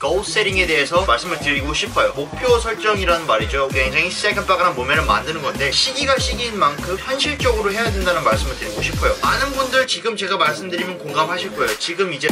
goal setting에 대해서 말씀을 드리고 싶어요. 목표 설정이라는 말이죠. 굉장히 새끈빠끈한 몸매를 만드는 건데 시기가 시기인 만큼 현실적으로 해야 된다는 말씀을 드리고 싶어요. 많은 분들 지금 제가 말씀드리면 공감하실 거예요. 지금 이제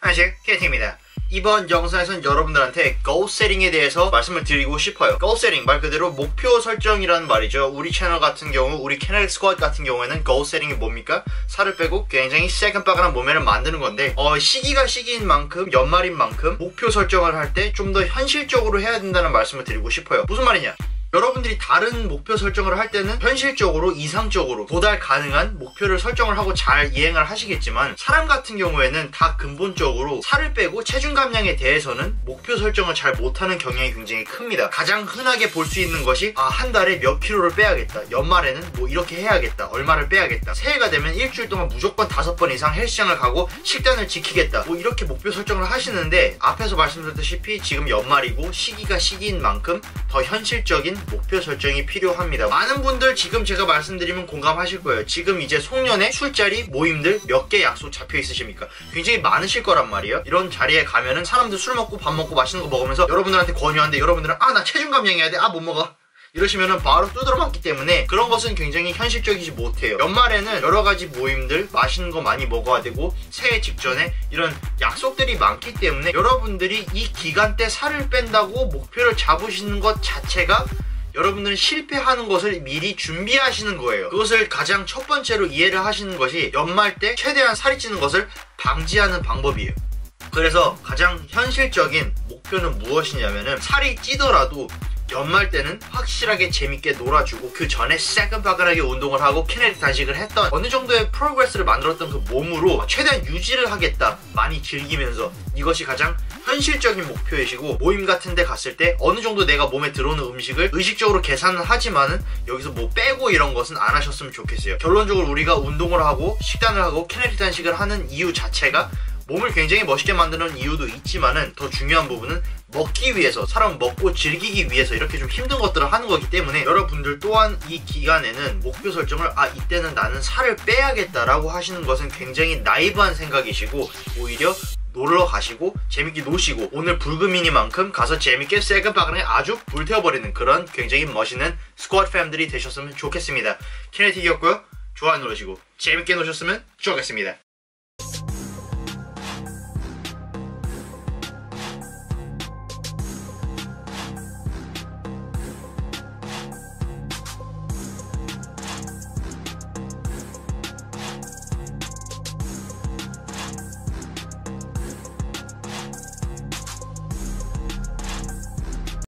안녕하세요 케이팅입니다 이번 영상에서는 여러분들한테 goal setting에 대해서 말씀을 드리고 싶어요. goal setting 말 그대로 목표 설정이라는 말이죠. 우리 채널 같은 경우 우리 캐널 스쿼드 같은 경우에는 goal setting이 뭡니까? 살을 빼고 굉장히 새끈빠끈한 몸매를 만드는 건데 어, 시기가 시기인 만큼 연말인 만큼 목표 설정을 할 때 좀 더 현실적으로 해야 된다는 말씀을 드리고 싶어요. 무슨 말이냐 여러분들이 다른 목표 설정을 할 때는 현실적으로 이상적으로 도달 가능한 목표를 설정을 하고 잘 이행을 하시겠지만 사람 같은 경우에는 다 근본적으로 살을 빼고 체중 감량에 대해서는 목표 설정을 잘 못하는 경향이 굉장히 큽니다. 가장 흔하게 볼 수 있는 것이 아 한 달에 몇 킬로를 빼야겠다. 연말에는 뭐 이렇게 해야겠다. 얼마를 빼야겠다. 새해가 되면 일주일 동안 무조건 다섯 번 이상 헬스장을 가고 식단을 지키겠다. 뭐 이렇게 목표 설정을 하시는데 앞에서 말씀드렸다시피 지금 연말이고 시기가 시기인 만큼 더 현실적인 목표 설정이 필요합니다. 많은 분들 지금 제가 말씀드리면 공감하실 거예요. 지금 이제 송년회 술자리 모임들 몇 개 약속 잡혀 있으십니까? 굉장히 많으실 거란 말이에요. 이런 자리에 가면은 사람들 술 먹고 밥 먹고 맛있는 거 먹으면서 여러분들한테 권유하는데 여러분들은 아 나 체중 감량해야 돼. 아 못 먹어. 이러시면은 바로 두드러 맞기 때문에 그런 것은 굉장히 현실적이지 못해요. 연말에는 여러 가지 모임들, 맛있는 거 많이 먹어야 되고 새해 직전에 이런 약속들이 많기 때문에 여러분들이 이 기간 때 살을 뺀다고 목표를 잡으시는 것 자체가 여러분들은 실패하는 것을 미리 준비하시는 거예요. 그것을 가장 첫 번째로 이해를 하시는 것이 연말 때 최대한 살이 찌는 것을 방지하는 방법이에요. 그래서 가장 현실적인 목표는 무엇이냐면은 살이 찌더라도 연말 때는 확실하게 재밌게 놀아주고 그 전에 새끈바끈하게 운동을 하고 캐네디 단식을 했던 어느 정도의 프로그레스를 만들었던 그 몸으로 최대한 유지를 하겠다 많이 즐기면서 이것이 가장 현실적인 목표이시고 모임 같은 데 갔을 때 어느 정도 내가 몸에 들어오는 음식을 의식적으로 계산은 하지만은 여기서 뭐 빼고 이런 것은 안 하셨으면 좋겠어요. 결론적으로 우리가 운동을 하고 식단을 하고 캐네디 단식을 하는 이유 자체가 몸을 굉장히 멋있게 만드는 이유도 있지만은 더 중요한 부분은 먹기 위해서 사람 먹고 즐기기 위해서 이렇게 좀 힘든 것들을 하는 거기 때문에 여러분들 또한 이 기간에는 목표 설정을 아 이때는 나는 살을 빼야겠다라고 하시는 것은 굉장히 나이브한 생각이시고 오히려 놀러 가시고 재밌게 노시고 오늘 불금이니만큼 가서 재밌게 새끈바끈하게 아주 불태워버리는 그런 굉장히 멋있는 스쿼트 팸들이 되셨으면 좋겠습니다. 키네틱이었고요. 좋아요 누르시고 재밌게 노셨으면 좋겠습니다.